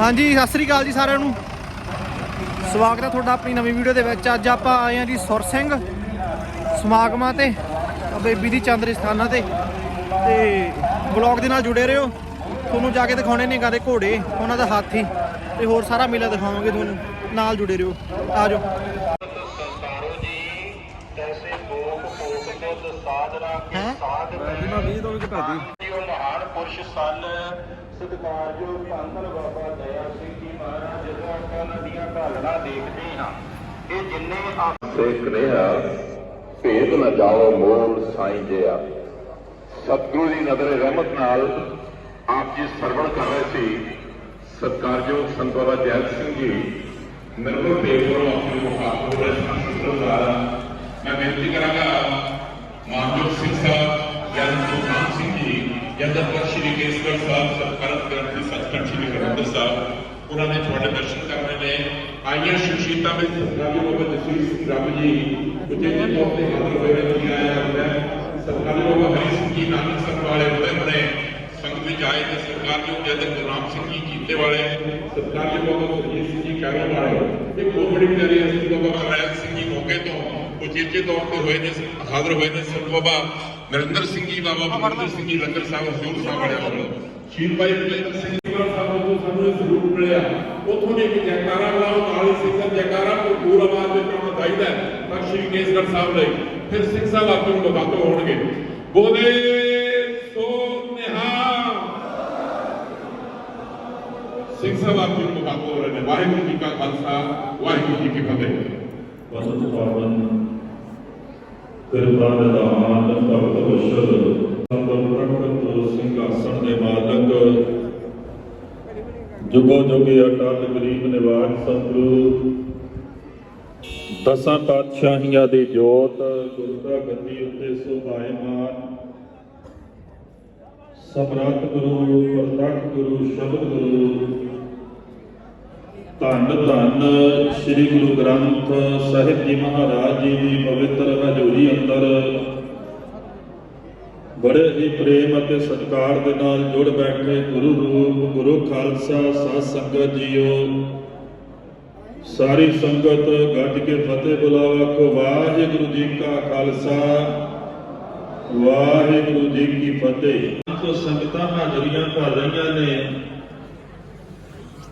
ਹਾਂਜੀ ਸਤਿ ਸ੍ਰੀ ਅਕਾਲ ਜੀ ਸਾਰਿਆਂ ਨੂੰ। ਸਵਾਗਤ ਹੈ ਤੁਹਾਡਾ ਆਪਣੀ ਨਵੀਂ ਵੀਡੀਓ ਦੇ ਵਿੱਚ। ਅੱਜ ਆਪਾਂ ਆਏ ਹਾਂ ਜੀ ਸੁਰ ਸਿੰਘ ਸਮਾਗਮਾਂ ਤੇ ਬੇਬੀ ਦੀ ਚੰਦਰੀ ਸਥਾਨਾਂ ਤੇ। ਤੇ ਬਲੌਗ ਦੇ ਨਾਲ ਜੁੜੇ ਰਹੋ। ਤੁਹਾਨੂੰ ਜਾ ਕੇ ਦਿਖਾਉਣੇ ਨੇ ਗਾਦੇ ਘੋੜੇ ਉਹਨਾਂ ਦਾ ਹਾਥੀ। ਤੇ ਹੋਰ ਸਾਰਾ ਮੇਲਾ ਦਿਖਾਵਾਂਗੇ ਤੁਹਾਨੂੰ। ਨਾਲ ਜੁੜੇ ਰਹੋ। ਆ ਜਾਓ। ਸੰਸਾਰੋ ਜੀ ਤੈਸੇ ਲੋਕ ਭੋਗ ਤੁਧ ਸਾਧਨਾ ਕੇ ਹੈਂ? ਸਾਧ ਮੈਂ 20 ਤੋਂ ਵੀ ਘਟਾਤੀ ਜੋ ਮਹਾਨ ਪੁਰਸ਼ ਸਨ ਸਤਿਕਾਰਯੋਗ ਧੰਨ ਬਾਬਾ ਦਇਆ ਸਿੰਘ ਜੀ ਮਹਾਰਾਜ, ਜਦੋਂ ਆਪਾਂ ਨਦੀਆਂ ਘਾਲਣਾ ਦੇਖਦੇ ਹਾਂ, ਇਹ ਜਿੰਨੇ ਆਪ ਸੇਖ ਭੇਦ ਨਾ ਜਾਓ ਮੋਲ ਸਾਈਂ ਜਿਆ ਸਤਿਗੁਰੂ ਦੀ ਨਜ਼ਰ ਰਹਿਮਤ ਨਾਲ ਆਪ ਜੀ ਸਰਵਣ ਕਰ ਰਹੇ ਸੀ। ਸਤਿਕਾਰਯੋਗ ਸੰਤ ਬਾਬਾ ਜੈਲ ਸਿੰਘ ਜੀ ਨਿਰਮਲ ਪੇਪਰੋਂ ਆਪਣੇ ਮੁਖਾਤਬ ਹੋ ਰਹੇ ਸੰਸਦ ਦੁਆਰਾ ਮੈਂ ਬੇਨਤੀ ਕਰਾਂਗਾ, ਮਾਨਯੋਗ ਸਿੰਘ ਸਾਹਿਬ, ਜਨ ਸੁਖਾਨ ਸਿੰਘ ਜੀ ਜੰਦਰ ਸ਼੍ਰੀ ਕੇਸਗੜ੍ਹ ਸਾਹਿਬ ਸਤਿਕਾਰਤ ਗ੍ਰੰਥੀ ਸੱਚਖੰਡ ਸ਼੍ਰੀ ਹਰਿਮੰਦਰ ਸਾਹਿਬ ਉਹਨਾਂ ਨੇ ਤੁਹਾਡੇ ਦਰਸ਼ਨ ਕਰਨੇ ਨੇ ਆਈਆਂ ਸ਼ਖਸੀਅਤਾਂ ਵਿੱਚ ਸਤਿਕਾਰਯੋਗ ਬਾਬਾ ਜਸਵੀਰ ਸਿੰਘ ਰੱਬ ਜੀ ਉਚੇਜੇ ਤੌਰ ਤੇ ਹਾਜ਼ਰ ਹੋਏ ਨੇ ਜੀ ਆਇਆ ਹੁੰਦਾ ਹੈ ਸਤਿਕਾਰਯੋਗ ਬਾਬਾ ਹਰੀ ਸਿੰਘ ਜੀ ਨਾਨਕ ਸੰਗ ਵਾਲੇ ਬੜੇ ਬੜੇ ਸੰਗਤ ਵਿੱਚ ਆਏ ਨੇ ਸਤਿਕਾਰਯੋਗ ਜਦ ਗੁਰਨਾਮ ਸਿੰਘ ਜੀ ਕੀਤੇ ਵਾਲੇ ਸਤਿਕਾਰਯੋਗ ਬਾਬਾ ਸੁਰਜੀਤ ਸਿੰਘ ਜੀ ਕਹਿਣ ਵਾਲੇ ਇਹ ਬਹੁਤ ਬੜੀ ਪਿਆਰੀ ਹਸਤੀ ਬਾਬਾ ਰੈਲ ਸਿੰਘ ਜੀ ਮੋਗੇ ਤੋਂ ਉਚੇਚੇ ਤੌਰ ਤੇ ਹੋਏ ਨੇ ਹਾਜ਼ਰ ਹੋਏ ਨੇ ਸੰਤ ਬਾਬਾ ਨਰਿੰਦਰ ਸਿੰਘ ਜੀ ਬਾਬਾ ਅਮਰਿੰਦਰ ਸਿੰਘ ਜੀ ਲੰਗਰ ਸਾਹਿਬ ਹਜ਼ੂਰ ਸਾਹਿਬ ਵਾਲਿਆਂ ਵੱਲੋਂ। ਸ਼ਹੀਦ ਭਾਈ ਬਲੇਂਦਰ ਸਿੰਘ ਜੀ ਵਾਲਾ ਸਾਹਿਬ ਤੋਂ ਸਾਨੂੰ ਇਸ ਰੂਪ ਮਿਲਿਆ। ਉੱਥੋਂ ਦੀ ਇੱਕ ਜੈਕਾਰਾ ਲਾਓ ਨਾਲ ਹੀ ਸਿੱਖ ਜੈਕਾਰਾ ਭਰਪੂਰ ਆਵਾਜ਼ ਵਿੱਚ ਆਉਣਾ ਚਾਹੀਦਾ ਹੈ ਤਾਂ ਸ਼੍ਰੀ ਕੇਸਗੜ੍ਹ ਸਾਹਿਬ ਲਈ। ਫਿਰ ਸਿੱਖ ਸਾਹਿਬ ਆਪੇ ਨੂੰ ਬਖਾਤੋ ਹੋਣਗੇ। ਬੋਲੇ ਸੋ ਨਿਹਾਲ। ਸਿੰਘ ਸਾਹਿਬ ਆਪੇ ਨੂੰ ਹੋ ਰਹੇ ਨੇ। ਵਾਹਿਗੁਰੂ ਜੀ ਕਾ ਖਾਲਸਾ ਵਾਹਿਗੁਰੂ ਜੀ ਕੀ ਫਤਿਹ। ਵਸਤ ਪਾਵਨ ਕਿਰਪਾ ਨਿਧਾਨ ਭਗਤ ਵਸ਼ਲ ਸੰਤਨ ਸਿੰਘਾਸਣ ਦੇ ਮਾਲਕ ਜੁਗੋ ਜੁਗੇ ਅਟਲ ਗਰੀਬ ਨਿਵਾਜ ਸਤਿਗੁਰੂ, ਦਸਾਂ ਪਾਤਸ਼ਾਹੀਆਂ ਦੀ ਜੋਤ ਗੁਰਤਾ ਗੱਦੀ ਉੱਤੇ ਸੁਭਾਇਮਾਨ, ਸਮਰੱਥ ਗੁਰੂ, ਪ੍ਰਤੱਖ ਗੁਰੂ, ਸ਼ਬਦ ਗੁਰੂ ਧੰਨ ਧੰਨ ਸ੍ਰੀ ਗੁਰੂ ਗ੍ਰੰਥ ਸਾਹਿਬ ਜੀ ਮਹਾਰਾਜ ਜੀ ਦੀ ਪਵਿੱਤਰ ਹਜ਼ੂਰੀ ਅੰਦਰ। ਬੜੇ ਹੀ ਪ੍ਰੇਮ ਅਤੇ ਸਤਿਕਾਰ ਦੇ ਨਾਲ ਜੁੜ ਬੈਠੇ ਗੁਰੂ ਰੂਪ, ਗੁਰੂ ਖਾਲਸਾ, ਸਾਧ ਸੰਗਤ ਜੀਓ। ਸਾਰੀ ਸੰਗਤ ਗੱਜ ਕੇ ਫਤਿਹ ਬੁਲਾਵਾ ਕੋ ਵਾਹਿਗੁਰੂ ਜੀ ਕਾ ਖਾਲਸਾ, ਵਾਹਿਗੁਰੂ ਜੀ ਕੀ ਫਤਿਹ। ਤੋਂ ਸੰਗਤਾਂ ਹਾਜ਼ਰੀਆਂ ਭਰ ਰਹੀਆਂ ਨੇ।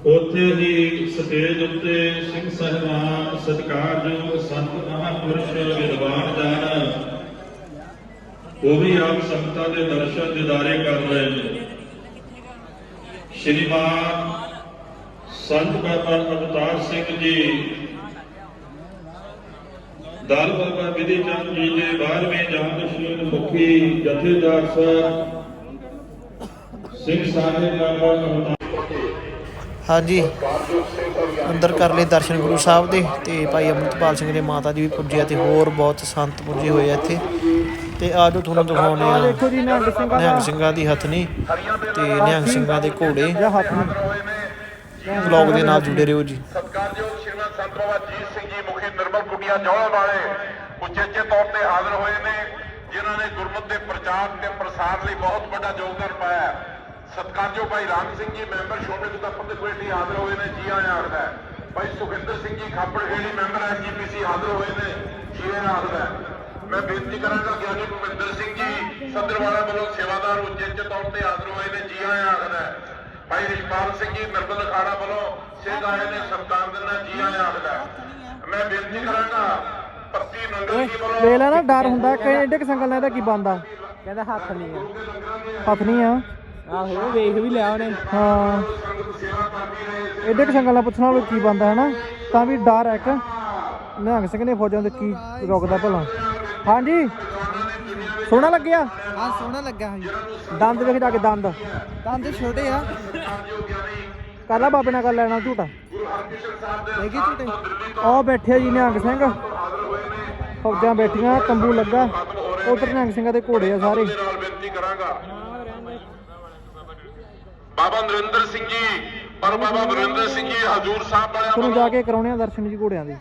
ਉੱਥੇ ਹੀ ਸਟੇਜ ਉੱਤੇ ਸਿੰਘ ਸਹਿਬਾਨ ਸਤਿਕਾਰਯੋਗ ਸੰਤ ਮਹਾਪੁਰਸ਼ ਵਿਦਵਾਨ ਜਨ, ਉਹ ਵੀ ਆਪ ਸੰਗਤਾਂ ਦੇ ਦਰਸ਼ਨ ਦਿਦਾਰੇ ਕਰ ਰਹੇ ਨੇ। ਸ਼੍ਰੀਮਾਨ ਸੰਤ ਬਾਬਾ ਅਵਤਾਰ ਸਿੰਘ ਜੀ, ਦਾਲ ਬਾਬਾ ਵਿਧੀ ਚੰਦ ਜੀ ਦੇ 12ਵੇਂ ਜੰਗ ਮੁਖੀ ਜਥੇਦਾਰ ਸਾਹਿਬ ਸਿੰਘ ਸਾਹਿਬ ਬਾਬਾ ਅਵਤਾਰ ਹਾਂਜੀ। ਅੰਦਰ ਕਰ ਲਏ ਦਰਸ਼ਨ ਗੁਰੂ ਸਾਹਿਬ ਦੇ ਤੇ ਭਾਈ ਅਮਰਤਪਾਲ ਸਿੰਘ ਦੇ ਮਾਤਾ ਜੀ ਵੀ ਪੁੱਜੇ ਤੇ ਹੋਰ ਬਹੁਤ ਸੰਤ ਪੁੱਜੇ ਹੋਏ ਆ ਇੱਥੇ। ਤੇ ਆਜੋ ਤੁਹਾਨੂੰ ਦਿਖਾਉਣੇ ਆ ਦੇਖੋ ਜੀ ਨਿਹੰਗ ਸਿੰਘਾਂ ਨਿਹੰਗ ਸਿੰਘਾਂ ਦੀ ਹਥਨੀ ਤੇ ਨਿਹੰਗ ਸਿੰਘਾਂ ਦੇ ਘੋੜੇ। ਵਲੌਗ ਦੇ ਨਾਲ ਜੁੜੇ ਰਹੋ ਜੀ। ਸਤਿਕਾਰਯੋਗ ਸ਼੍ਰੀਮਾਨ ਸੰਤ ਬਾਬਾ ਜੀਤ ਸਿੰਘ ਜੀ ਮੁਖੀ ਨਿਰਮਲ ਕੁਟੀਆਂ ਜੌਲਾ ਵਾਲੇ ਉਚੇਚੇ ਤੌਰ ਤੇ ਹਾਜ਼ਰ ਹੋਏ ਨੇ ਜਿਨ੍ਹਾਂ ਨੇ ਗੁਰਮਤਿ ਦੇ ਪ੍ਰਚਾਰ ਤੇ ਪ੍ਰਸਾਰ ਲਈ ਬਹੁਤ ਵੱਡਾ ਯੋਗਦਾਨ ਪਾਇਆ। ਹੈ। ਸਤਿਕਾਰਯੋਗ ਭਾਈ ਰਾਮ ਸਿੰਘ ਜੀ ਮੈਂਬਰ ਸ਼੍ਰੋਮਣੀ ਗੁਰਦੁਆਰਾ ਪ੍ਰਬੰਧਕ ਕਮੇਟੀ ਹਾਜ਼ਰ ਹੋਏ ਨੇ ਜੀ ਆਇਆਂ ਆਖਦਾ ਹੈ। ਭਾਈ ਸੁਖਿੰਦਰ ਸਿੰਘ ਜੀ ਖਾਪੜਗੇੜੀ ਮੈਂਬਰ ਐਸਜੀਪੀਸੀ ਹਾਜ਼ਰ ਹੋਏ ਨੇ ਜੀ ਆਇਆਂ ਆਖਦਾ ਹੈ। ਮੈਂ ਬੇਨਤੀ ਕਰਾਂਗਾ ਗਿਆਨੀ ਭੁਪਿੰਦਰ ਸਿੰਘ ਜੀ ਸੱਦਰਵਾਲਾ ਵੱਲੋਂ ਸੇਵਾਦਾਰ ਉਚੇਚੇ ਤੌਰ ਤੇ ਹਾਜ਼ਰ ਹੋਏ ਨੇ ਜੀ ਆਇਆਂ ਆਖਦਾ ਹੈ। ਭਾਈ ਰਿਸ਼ਪਾਲ ਸਿੰਘ ਜੀ ਨਰਮਲ ਅਖਾੜਾ ਵੱਲੋਂ ਸਿੰਘ ਆਏ ਨੇ ਸਰਦਾਰ ਦਿਨਾ ਜੀ ਆਇਆਂ ਆਖਦਾ ਹੈ। ਮੈਂ ਬੇਨਤੀ ਕਰਾਂਗਾ ਪੱਤੀ ਨੰਗਲ ਜੀ ਵੱਲੋਂ ਵੇਖ ਲੈ ਨਾ ਡਰ ਹੁੰਦਾ ਕਿ ਐਡੇ ਕਿ ਸੰਗਲ ਨਾਲ ਇਹਦਾ ਕੀ ਬੰਦਾ ਕਹਿੰਦਾ ਹੱਥ ਨਹੀਂ ਆ ਹੱਥ ਨਹੀਂ ਆ ਆਹੋ ਵੇਖ ਵੀ ਲਿਆ ਉਹਨੇ। ਹਾਂ। ਐਡੇ ਕਿ ਸੰਗਲ ਨਾਲ ਪੁੱਛਣਾ ਵੀ ਕੀ ਬੰਦਾ ਹੈ ਨਾ ਤਾਂ ਵੀ ਡਰ ਹੈ ਇੱਕ। ਨਿਹੰਗ ਸਿੰਘ ਨੇ ਫੌਜਾਂ ਦੇ ਕੀ ਰੁਕਦਾ ਭਲਾ। ਹਾਂਜੀ? ਸੋਹਣਾ ਲੱਗਿਆ? ਹਾਂ ਸੋਹਣਾ ਲੱਗਾ ਹਾਂ ਜੀ ਦੰਦ ਵੇਖ ਜਾ ਕੇ ਦੰਦ। ਦੰਦ ਛੋਟੇ ਆ। ਕਰ ਲਾ ਬਾਬੇ ਨਾਲ ਗੱਲ ਲੈਣਾ ਝੂਟਾ ਹੈਗੇ ਝੂਟੇ ਉਹ ਬੈਠੇ ਆ ਜੀ ਨਿਹੰਗ ਸਿੰਘ। ਫੌਜਾਂ ਬੈਠੀਆਂ ਤੰਬੂ ਲੱਗਾ। ਉਧਰ ਨਿਹੰਗ ਸਿੰਘਾਂ ਦੇ ਘੋੜੇ ਆ ਸਾਰੇ। ਕਰਾਂਗਾ ਬਾਬਾ ਨਰਿੰਦਰ ਸਿੰਘ ਜੀ ਪਰ ਬਾਬਾ ਵਰਿੰਦਰ ਸਿੰਘ ਜੀ ਹਜੂਰ ਸਾਹਿਬ ਵਾਲਿਆਂ ਵੱਲੋਂ ਜਾ ਕੇ ਕਰਾਉਣੇ ਆ ਦਰਸ਼ਨ ਜੀ ਘੋੜਿਆਂ ਦੇ।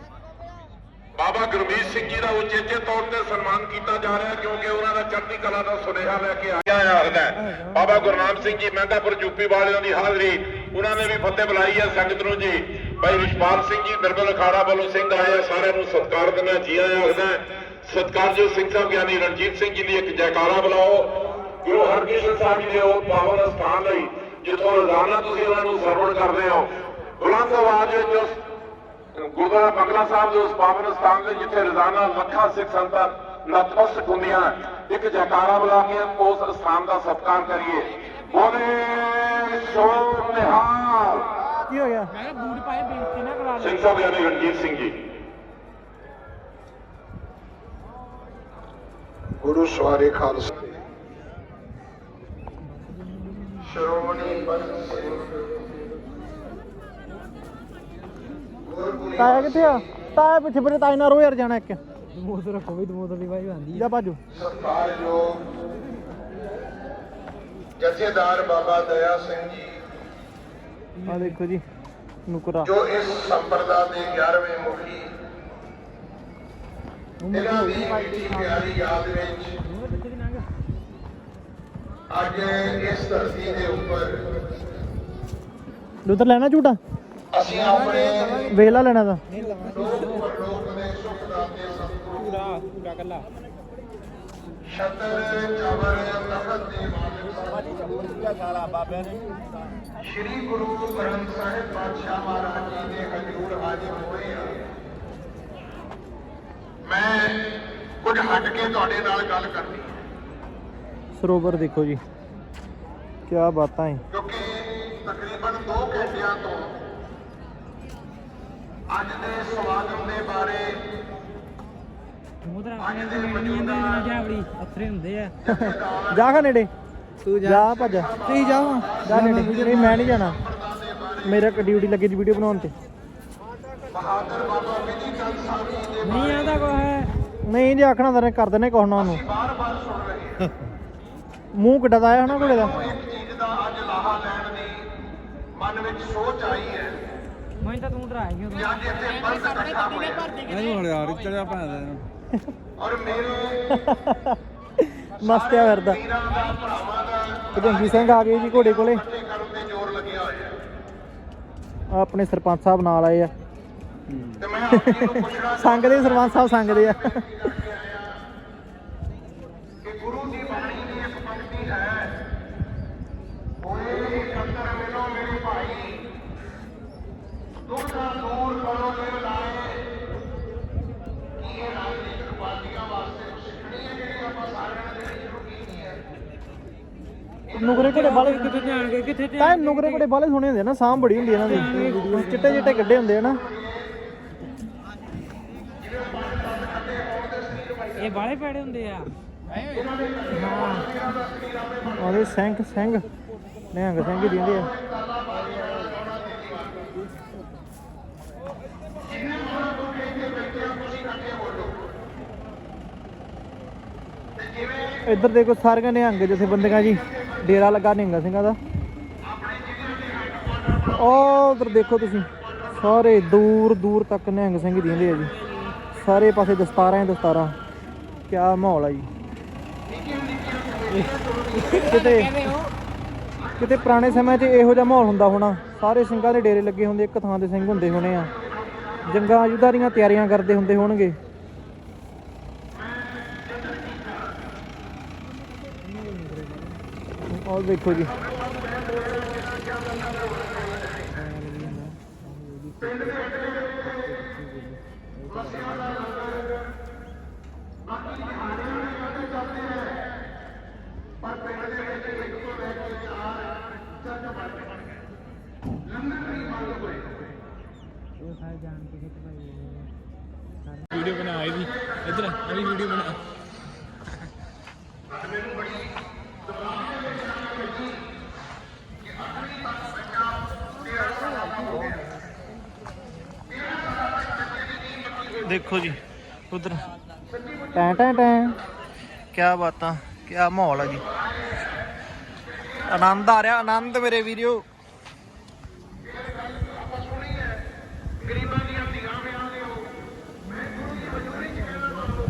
ਬਾਬਾ ਗੁਰਮੀਤ ਸਿੰਘ ਜੀ ਦਾ ਉਚੇਚੇ ਤੌਰ ਤੇ ਸਨਮਾਨ ਕੀਤਾ ਜਾ ਰਿਹਾ ਕਿਉਂਕਿ ਉਹਨਾਂ ਦਾ ਚੜ੍ਹਦੀ ਕਲਾ ਦਾ ਸੁਨੇਹਾ ਲੈ ਕੇ ਆਇਆ ਆਖਦਾ। ਬਾਬਾ ਗੁਰਨਾਮ ਸਿੰਘ ਜੀ ਮਹਿੰਦਾਪੁਰ ਯੂਪੀ ਵਾਲਿਆਂ ਦੀ ਹਾਜ਼ਰੀ ਉਹਨਾਂ ਨੇ ਵੀ ਫਤਿਹ ਬੁਲਾਈ ਹੈ ਸੰਗਤ ਨੂੰ ਜੀ। ਭਾਈ ਰਿਸ਼ਪਾਲ ਸਿੰਘ ਜੀ ਨਿਰਮਲ ਅਖਾੜਾ ਵੱਲੋਂ ਸਿੰਘ ਆਏ ਆ ਸਾਰਿਆਂ ਨੂੰ ਸਤਿਕਾਰ ਦੇਣਾ ਜੀ ਆਇਆਂ ਆਖਦਾ ਸਤਿਕਾਰਯੋਗ ਸਿੰਘ ਸਾਹਿਬ ਗਿਆਨੀ ਰਣਜੀਤ ਸਿੰਘ ਜੀ ਦੀ ਇੱਕ ਜੈਕਾਰਾ ਬੁਲਾਓ। ਗੁਰੂ ਹਰਕ੍ਰਿਸ਼ਨ ਸਾਹਿਬ ਜੀ ਦੇ ਉਹ ਪਾਵਨ ਸਥਾਨ ਲਈ ਜਿੱਥੋਂ ਰੋਜ਼ਾਨਾ ਤੁਸੀਂ ਉਹਨਾਂ ਨੂੰ ਸਰਵਣ ਕਰਦੇ ਹੋ। ਬੁਲੰਦ ਆਵਾਜ਼ ਵਿੱਚ ਉਸ ਗੁਰਦੁਆਰਾ ਬੰਗਲਾ ਸਾਹਿਬ ਦੇ ਉਸ ਪਾਵਨ ਸਥਾਨ ਤੇ ਜਿੱਥੇ ਰੋਜ਼ਾਨਾ ਲੱਖਾਂ ਸਿੱਖ ਸੰਗਤਾਂ ਨਤਮਸਤਕ ਹੁੰਦੀਆਂ ਇੱਕ ਜੈਕਾਰਾ ਬੁਲਾ ਕੇ ਉਸ ਸਥਾਨ ਦਾ ਸਤਿਕਾਰ ਕਰੀਏ। ਬੋਲੇ ਸ਼ੋਰ ਨਿਹਾਲ। ਕੀ ਹੋ ਗਿਆ? ਸਿੰਘ ਸਾਹਿਬ ਯਾਨੀ ਰਣਜੀਤ ਸਿੰਘ ਜੀ। ਗੁਰੂ ਸਵਾਰੇ ਖਾਲਸਾ ਤਾਇਆ ਕਿੱਥੇ ਆ? ਤਾਇਆ ਪਿੱਛੇ ਬਰੇ ਤਾਇਆ ਨਾਲ ਰੋ ਯਾਰ ਜਾਣਾ ਇੱਕ। ਦਮੋਦਰ ਰੱਖੋ ਵੀ ਦਮੋਦਰ ਦੀ ਵਾਈ ਆਂਦੀ ਜਾ ਬਾਜੂ ਸਤਿਕਾਰਯੋਗ ਜਥੇਦਾਰ ਬਾਬਾ ਦਇਆ ਸਿੰਘ ਜੀ। ਆ ਦੇਖੋ ਜੀ ਨੁਕਰਾ। ਜੋ ਇਸ ਸੰਪਰਦਾ ਦੇ 11ਵੇਂ ਮੁਖੀ। ਇਹਨਾਂ ਦੀ ਮਿੱਠੀ ਪਿਆਰੀ ਯਾਦ ਵਿੱਚ ਅੱਜ ਇਸ ਧਰਤੀ ਦੇ ਉੱਪਰ ਉਧਰ ਲੈਣਾ ਝੂਟਾ? ਅਸੀਂ ਆਪਣੇ ਵੇਲਾ ਲੈਣਾ ਤਾਂ। ਲੋਕ ਪਰਲੋਕ ਦੇ ਸੁਖ ਦਾਤੇ ਸਤਿਗੁਰੂ ਪੂਰਾ ਪੂਰਾ ਕੱਲਾ ਛਤਰ ਚਵਰ ਤਖਤ ਦੇ ਮਾਲਕ ਸ਼੍ਰੀ ਗੁਰੂ ਗ੍ਰੰਥ ਸਾਹਿਬ ਪਾਤਸ਼ਾਹ ਮਹਾਰਾਜ ਜੀ ਦੇ ਹਜ਼ੂਰ ਹਾਜ਼ਰ ਹੋਏ ਆ ਮੈਂ ਕੁਝ ਹਟ ਕੇ ਤੁਹਾਡੇ ਨਾਲ ਗੱਲ ਕਰਨੀ ਹੈ। ਸਰੋਵਰ ਦੇਖੋ ਜੀ। ਕੀ ਬਾਤਾਂ ਹੈ ਕਿਉਂਕਿ ਤਕਰੀਬਨ 2 ਘੰਟਿਆਂ ਤੋਂ ਅੱਜ ਦੇ ਸਮਾਗਮ ਦੇ ਬਾਰੇ ਦਮੋਦਰ ਆਪਣੇ ਤੇ ਨਹੀਂ ਜਾਂਦੇ ਨਾ ਜਾਵੜੀ ਅਥਰੇ ਹੁੰਦੇ ਆ। ਜਾ ਖਾ ਨੇੜੇ। ਤੂੰ ਜਾ। ਭੱਜ। ਤੁਸੀਂ ਜਾਓ। ਜਾ ਨੇੜੇ। ਨਹੀਂ ਮੈਂ ਨਹੀਂ ਜਾਣਾ। ਮੇਰਾ ਡਿਊਟੀ ਲੱਗੀ ਜੀ ਵੀਡੀਓ ਬਣਾਉਣ ਤੇ। ਬਹਾਦਰ ਬਾਬਾ ਵਿਧੀ ਚੰਦ ਸਾਹਿਬ ਜੀ ਦੇ ਨਹੀਂ ਆਉਂਦਾ ਕੋ ਹੈ? ਨਹੀਂ ਜੇ ਆਖਣਾ ਤਾਂ ਕਰ ਦਿੰਦੇ ਕੁਛ ਨਾ ਉਹਨੂੰ। ਬਾਰ-ਬਾਰ ਸੁਣ ਰਹੇ ਹਾਂ। ਮੂੰਹ ਕਿੱਡਾ ਦਾ ਆਇਆ ਹਨਾ ਘੋੜੇ ਦਾ। ਇੱਕ ਚੀਜ਼ ਦਾ ਅੱਜ ਲਾਹਾ ਲੈਣ ਦੀ ਮਨ ਵਿੱਚ ਸੋਚ ਆਈ ਹੈ। ਮੈਂ ਤਾਂ ਤੂੰ ਡਰਾ ਗਿਆ ਇਹਨੂੰ ਹੁਣ ਯਾਰ ਚੜਿਆ ਪੈਂਦਾ ਔਰ ਮੇਰੇ ਮਸਤਿਆ ਫਿਰਦਾ। ਵੀਰਾਂ ਦਾ ਭਰਾਵਾਂ ਦਾ ਭਜੰਗੀ ਸਿੰਘ ਆ ਗਏ ਜੀ ਘੋੜੇ ਕੋਲੇ। ਇਕੱਠੇ ਕਰਨ ਤੇ ਜ਼ੋਰ ਲੱਗਿਆ ਹੋਇਆ ਹੈ। ਆਹ ਆਪਣੇ ਸਰਪੰਚ ਸਾਹਿਬ ਨਾਲ ਆਏ ਆ। ਤੇ ਮੈਂ ਆਪ ਜੀ ਨੂੰ ਪੁੱਛਣਾ ਸੰਗ ਦੇ ਸਰਪੰਚ ਸਾਹਿਬ ਸੰਗ ਦੇ ਆ ਕਿ ਗੁਰੂ ਦੀ ਬਾਣੀ ਦੀ ਇੱਕ ਪੰਕਤੀ ਹੈ ਹੋਏ ਇਕੱਤਰ ਮਿਲੋ ਮੇਰੇ ਭਾਈ ਦੁੱਖਾਂ ਦੂਰ ਕਰੋ ਲਿਵ ਲਾਏ ਕੀ ਇਹ ਰਾਜਨੀਤਿਕ ਪਾਰਟੀਆਂ ਵਾਸਤੇ ਕੁਛ ਸਿੱਖਣੀ ਹੈ ਜਿਹੜੀ ਆਪਾਂ ਸਾਰਿਆਂ ਨੇ ਜਿਹੜੀ ਸ਼ੁਰੂ ਕੀਤੀ ਹੈ ਨੁਕਰੇ ਘੋੜੇ ਬਾਲੇ ਕਿੱਥੇ ਕਰ ਕਿੱਥੇ ਤਾਂ ਨੁਕਰੇ ਘੋੜੇ ਬਾਲੇ ਸੋਹਣੇ ਹੁੰਦੇ ਨਾ ਸਾਂਭ ਬੜੀ ਹੁੰਦੀ ਇਹਨਾਂ ਦੀ। ਚਿੱਟੇ ਚਿੱਟੇ ਗੱਡੇ ਹੁੰਦੇ ਆ ਨਾ। ਇਹ ਬਾਲੇ ਪੈੜੇ ਹੁੰਦੇ ਆ। ਉਹਦੇ ਸਿੰਘ ਸਿੰਘ। ਨਿਹੰਗ ਸਿੰਘ ਹੀ ਦਿੰਦੇ ਆ। ਇੱਧਰ ਦੇਖੋ ਸਾਰੀਆਂ ਨਿਹੰਗ ਜਥੇਬੰਦੀਆਂ ਜੀ। ਡੇਰਾ ਲੱਗਾ ਨਿਹੰਗਾ ਸਿੰਘਾਂ ਦਾ। ਉਹ ਉਧਰ ਦੇਖੋ ਤੁਸੀਂ, ਸਾਰੇ ਦੂਰ ਦੂਰ ਤੱਕ ਨਿਹੰਗ ਸਿੰਘ ਹੀ ਦਿੰਦੇ ਆ ਜੀ। ਸਾਰੇ ਪਾਸੇ ਦਸਤਾਰਾਂ ਹੀ ਦਸਤਾਰਾਂ। ਕਿਆ ਮਾਹੌਲ ਆ ਜੀ। ਕਿਤੇ ਕਿਤੇ ਪੁਰਾਣੇ ਸਮੇਂ 'ਚ ਇਹੋ ਜਿਹਾ ਮਾਹੌਲ ਹੁੰਦਾ ਹੋਣਾ। ਸਾਰੇ ਸਿੰਘਾਂ ਦੇ ਡੇਰੇ ਲੱਗੇ ਹੁੰਦੇ, ਇੱਕ ਥਾਂ ਦੇ ਸਿੰਘ ਹੁੰਦੇ ਹੋਣੇ ਆ। ਜੰਗਾਂ ਯੁੱਧਾਂ ਦੀਆਂ ਤਿਆਰੀਆਂ ਕਰਦੇ ਹੁੰਦੇ ਹੋਣਗੇ। ਆਹ ਦੇਖੋ ਜੀ। ਵੀਡੀਓ ਬਣਾ ਇਹਦੀ ਇੱਧਰ ਇਹਦੀ ਵੀਡੀਓ ਬਣਾ। ਦੇਖੋ ਜੀ ਉਧਰ। ਟੈਂ ਟੈਂ ਟੈਂ। ਕੀ ਬਾਤਾਂ ਕੀ ਮਾਹੌਲ ਆ ਜੀ। ਆਨੰਦ ਆ ਰਿਹਾ ਆਨੰਦ ਮੇਰੇ ਵੀਡੀਓ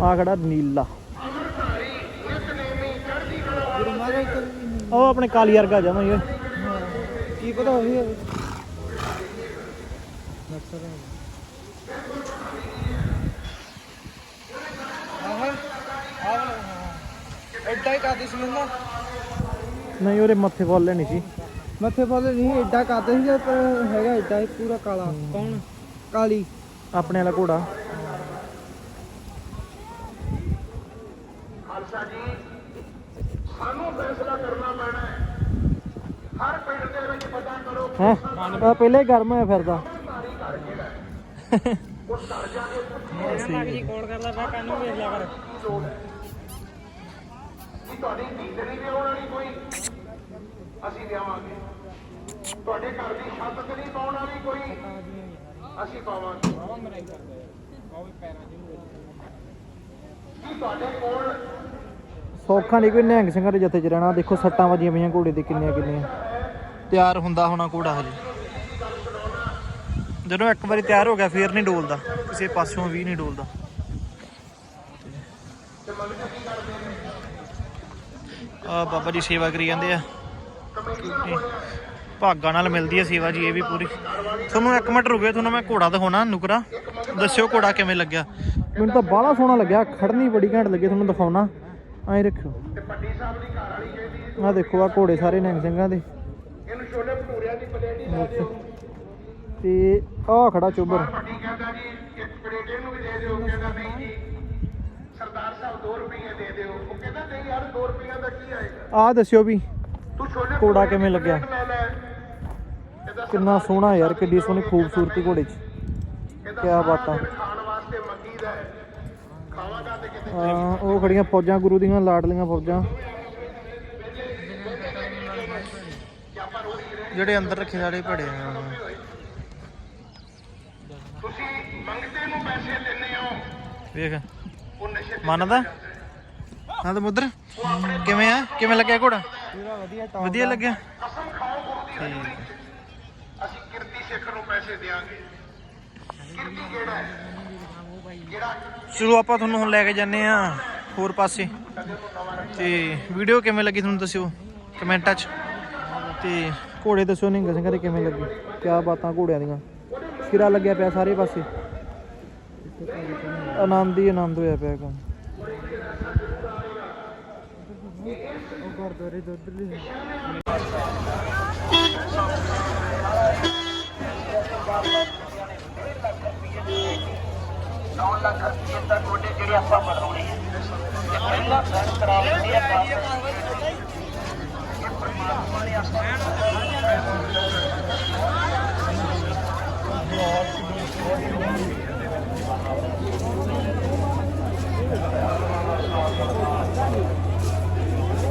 ਆ ਖੜਾ ਨੀਲਾ। ਉਹ ਆਪਣੇ ਕਾਲੀ ਵਰਗਾ ਜਮਾ ਹੀ ਕੀ ਪਤਾ ਹੋਈ ਐਡਾ ਹੀ ਕਰਦੀ ਸੀ ਮੈਨੂੰ ਨਹੀਂ ਉਹਦੇ ਮੱਥੇ ਫੁੱਲ ਲੈਣੀ ਸੀ। ਮੱਥੇ ਫੁੱਲ ਨਹੀਂ ਐਡਾ ਕਰਦੇ ਸੀ ਪਰ ਹੈਗਾ ਐਡਾ ਹੀ ਪੂਰਾ ਕਾਲਾ। ਕੌਣ? ਕਾਲੀ। ਆਪਣੇ ਵਾਲਾ ਘੋੜਾ। ਖਾਲਸਾ ਜੀ ਸਾਨੂੰ ਫੈਸਲਾ ਕਰਨਾ ਪੈਣਾ ਹੈ। ਹਰ ਪਿੰਡ ਦੇ ਵਿੱਚ ਪਤਾ ਕਰੋ ਹੈ? ਪਹਿਲੇ ਹੀ ਗਰਮ ਹੋਇਆ ਫਿਰਦਾ। ਕੀ ਤੁਹਾਡੀ ਨੀਂਦ ਨਹੀਂ ਵਿਆਉਣ ਵਾਲੀ ਕੋਈ ਅਸੀਂ ਵਿਆਵਾਂਗੇ ਤੁਹਾਡੇ ਘਰ ਦੀ ਛੱਤ ਤੇ ਨਹੀਂ ਪਾਉਣ ਵਾਲੀ ਕੋਈ ਅਸੀਂ ਪਾਵਾਂਗੇ। ਕੀ ਤੁਹਾਡੇ ਕੋਲ ਸੌਖਾ ਨਹੀਂ ਕੋਈ ਨਿਹੰਗ ਸਿੰਘਾਂ ਦੇ ਜੱਥੇ ਚ ਰਹਿਣਾ। ਦੇਖੋ ਸੱਟਾਂ ਵੱਜੀਆਂ ਪਈਆਂ ਘੋੜੇ ਦੇ ਕਿੰਨੀਆਂ ਕਿੰਨੀਆਂ। ਤਿਆਰ ਹੁੰਦਾ ਹੋਣਾ ਘੋੜਾ ਹਜੇ। ਜਦੋਂ ਇੱਕ ਵਾਰੀ ਤਿਆਰ ਹੋ ਗਿਆ ਫੇਰ ਨਹੀਂ ਡੋਲਦਾ। ਕਿਸੇ ਪਾਸਿਓਂ ਵੀ ਨਹੀਂ ਡੋਲਦਾ। ਆ ਬਾਬਾ ਜੀ ਸੇਵਾ ਕਰੀ ਜਾਂਦੇ ਆ। ਭਾਗਾਂ ਨਾਲ ਮਿਲਦੀ ਹੈ ਸੇਵਾ ਜੀ ਇਹ ਵੀ ਪੂਰੀ। ਤੁਹਾਨੂੰ ਇੱਕ ਮਿੰਟ ਰੁਕਿਓ ਤੁਹਾਨੂੰ ਮੈਂ ਘੋੜਾ ਦਿਖਾਉਣਾ ਨੁਕਰਾ। ਦੱਸਿਓ ਘੋੜਾ ਕਿਵੇਂ ਲੱਗਿਆ। ਮੈਨੂੰ ਤਾਂ ਬਾਹਲਾ ਸੋਹਣਾ ਲੱਗਿਆ ਖੜਨੀ ਬੜੀ ਘੈਂਟ ਲੱਗੀ ਤੁਹਾਨੂੰ ਦਿਖਾਉਣਾ। ਐਂ ਰੱਖਿਓ। ਆ ਦੇਖੋ ਆ ਘੋੜੇ ਸਾਰੇ ਨਿਹੰਗ ਸਿੰਘਾਂ ਦੇ। ਇਹਨੂੰ ਛੋਲੇ ਭਟੂਰਿਆਂ ਦੀ ਪਲੇਟ ਹੀ ਲੈ ਦਿਓ ਤੇ ਆ ਖੜਾ ਚੋਬਰ ਵੱਡੀ ਕਹਿੰਦਾ ਜੀ ਇੱਕ ਪਲੇਟ ਇਹਨੂੰ ਵੀ ਦੇ ਦਿਓ ਕਹਿੰਦਾ ਨਹੀਂ ਜੀ ਸਰਦਾਰ ਸਾਹਿਬ 2 ਰੁਪਏ ਦੇ ਦਿਓ ਉਹ ਕਹਿੰਦਾ ਨਹੀਂ ਯਾਰ 2 ਰੁਪਏ ਦਾ ਕੀ ਆਏਗਾ ਆ ਦੱਸਿਓ ਵੀ ਘੋੜਾ ਕਿਵੇਂ ਲੱਗਿਆ? ਕਿੰਨਾ ਸੋਹਣਾ ਯਾਰ ਕਿੱਡੀ ਸੋਹਣੀ ਖੂਬਸੂਰਤੀ ਘੋੜੇ 'ਚ। ਸਾਰਾ ਬਾਤਾਂ। ਦਿਨ ਖਾਣ ਵਾਸਤੇ ਮੰਗੀਦਾ ਹੈ। ਖਾਵਾਂਗਾ ਤੇ ਕਿਤੇ ਆ ਉਹ ਖੜੀਆਂ ਫੌਜਾਂ ਗੁਰੂ ਦੀਆਂ ਲਾਡਲੀਆਂ ਫੌਜਾਂ। ਜਿਹੜੇ ਅੰਦਰ ਰੱਖੇ ਸਾਡੇ ਭੜੇ ਆ। ਤੁਸੀਂ ਮੰਗਤੇ ਨੂੰ ਪੈਸੇ ਦਿੰਦੇ ਹੋ। ਵੇਖ। ਮੰਨਦਾ? ਹਾਂ ਤੇ ਮੁੱਦਰ ਕਿਵੇਂ ਆ? ਕਿਵੇਂ ਲੱਗਿਆ ਘੋੜਾ? ਪੂਰਾ ਵਧੀਆ ਵਧੀਆ ਲੱਗਿਆ? ਕਸਮ ਖਾਓ ਗੁਰੂ ਦੀ ਹਜ਼ੂਰੀ 'ਚ। ਅਸੀਂ ਕਿਰਤੀ ਸਿੱਖ ਨੂੰ ਪੈਸੇ ਦੇਾਂਗੇ ਕਿਰਤੀ ਕਿਹੜਾ ਹੈ? ਜਿਹੜਾ ਚਲੋ ਆਪਾਂ ਤੁਹਾਨੂੰ ਹੁਣ ਲੈ ਕੇ ਜਾਂਦੇ ਆ ਹੋਰ ਪਾਸੇ। ਤੇ ਵੀਡੀਓ ਕਿਵੇਂ ਲੱਗੀ ਤੁਹਾਨੂੰ ਦੱਸਿਓ? ਕਮੈਂਟਾਂ 'ਚ। ਤੇ ਘੋੜੇ ਦੱਸਿਓ ਨਿੰਗਾ ਸਿੰਘਾਂ ਦੇ ਕਿਵੇਂ ਲੱਗੀ? ਕਿਆ ਬਾਤਾਂ ਘੋੜਿਆਂ ਦੀਆਂ? ਸਿਰਾ ਲੱਗਿਆ ਪਿਆ ਸਾਰੇ ਪਾਸੇ? ਆਨੰਦ ਹੀ ਆਨੰਦ ਹੋਇਆ ਪਿਆ ਕੰਮ। ਉਹ ਗੁਰਦੁਆਰੇ ਦੁੱਧ ਲਈ ਉਹਨਾਂ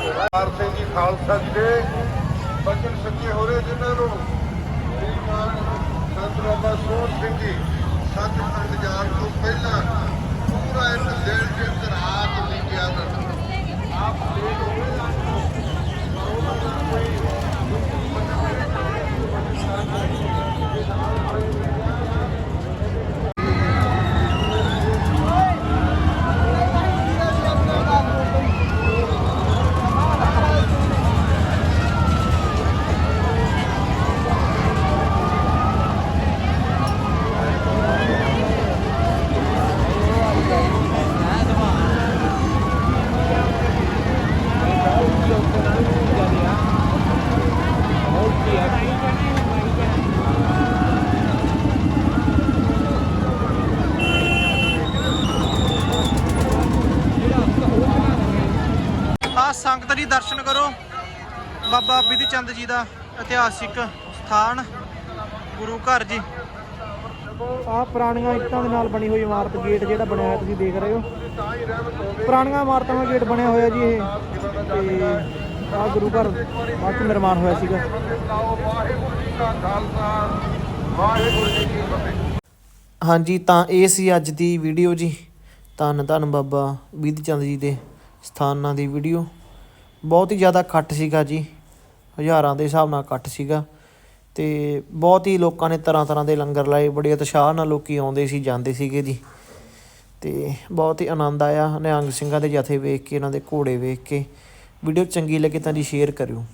ਸਰਦਾਰ ਸਿੰਘ ਜੀ ਖਾਲਸਾ ਜੀ ਦੇ ਬਚਨ ਸੱਚੇ ਹੋ ਰਹੇ ਜਿਨ੍ਹਾਂ ਨੂੰ ਸ਼੍ਰੀ ਮਾਨ ਸੰਤ ਬਾਬਾ ਸੋਹਣ ਸਿੰਘ ਜੀ ਸੰਤ ਜਾਣ ਤੋਂ ਪਹਿਲਾਂ ਪੂਰਾ ਇਸ ਦਿਲ ਦੇ ਰਾਤ ਬੀਤਿਆ ਨਾ ਆਪ ਦੇਖ ਰਹੇ ਹੋ ਉਹਨਾਂ ਦਾ ਕੋਈ ਸੰਗਤ ਜੀ ਦਰਸ਼ਨ ਕਰੋ ਬਾਬਾ ਬਿਧੀ ਚੰਦ ਜੀ ਦਾ ਇਤਿਹਾਸਿਕ ਸਥਾਨ ਗੁਰੂ ਘਰ ਜੀ। ਆਹ ਪੁਰਾਣੀਆਂ ਇੱਟਾਂ ਦੇ ਨਾਲ ਬਣੀ ਹੋਈ ਇਮਾਰਤ ਗੇਟ ਜਿਹੜਾ ਬਣਿਆ ਤੁਸੀਂ ਦੇਖ ਰਹੇ ਹੋ। ਪੁਰਾਣੀਆਂ ਇਮਾਰਤਾਂ ਦਾ ਗੇਟ ਬਣਿਆ ਹੋਇਆ ਜੀ ਇਹ। ਤੇ ਆਹ ਗੁਰੂ ਘਰ ਬਾਅਦ ਚ ਨਿਰਮਾਣ ਹੋਇਆ ਸੀਗਾ। ਹਾਂਜੀ ਤਾਂ ਇਹ ਸੀ ਅੱਜ ਦੀ ਵੀਡੀਓ ਜੀ। ਧੰਨ ਧੰਨ ਬਾਬਾ ਬਿਧੀ ਚੰਦ ਜੀ ਦੇ ਸਥਾਨਾਂ ਦੀ ਵੀਡੀਓ। ਬਹੁਤ ਹੀ ਜ਼ਿਆਦਾ ਇਕੱਠ ਸੀਗਾ ਜੀ। ਹਜ਼ਾਰਾਂ ਦੇ ਹਿਸਾਬ ਨਾਲ ਇਕੱਠ ਸੀਗਾ ਤੇ ਬਹੁਤ ਹੀ ਲੋਕਾਂ ਨੇ ਤਰ੍ਹਾਂ ਤਰ੍ਹਾਂ ਦੇ ਲੰਗਰ ਲਾਏ, ਬੜੇ ਉਤਸ਼ਾਹ ਨਾਲ ਲੋਕੀ ਆਉਂਦੇ ਸੀ, ਜਾਂਦੇ ਸੀਗੇ ਜੀ। ਤੇ ਬਹੁਤ ਹੀ ਆਨੰਦ ਆਇਆ ਨਿਹੰਗ ਸਿੰਘਾਂ ਦੇ ਜਥੇ ਵੇਖ ਕੇ, ਇਹਨਾਂ ਦੇ ਘੋੜੇ ਵੇਖ ਕੇ। ਵੀਡੀਓ ਚੰਗੀ ਲੱਗੇ ਤਾਂ ਜੀ ਸ਼ੇਅਰ ਕਰਿਓ।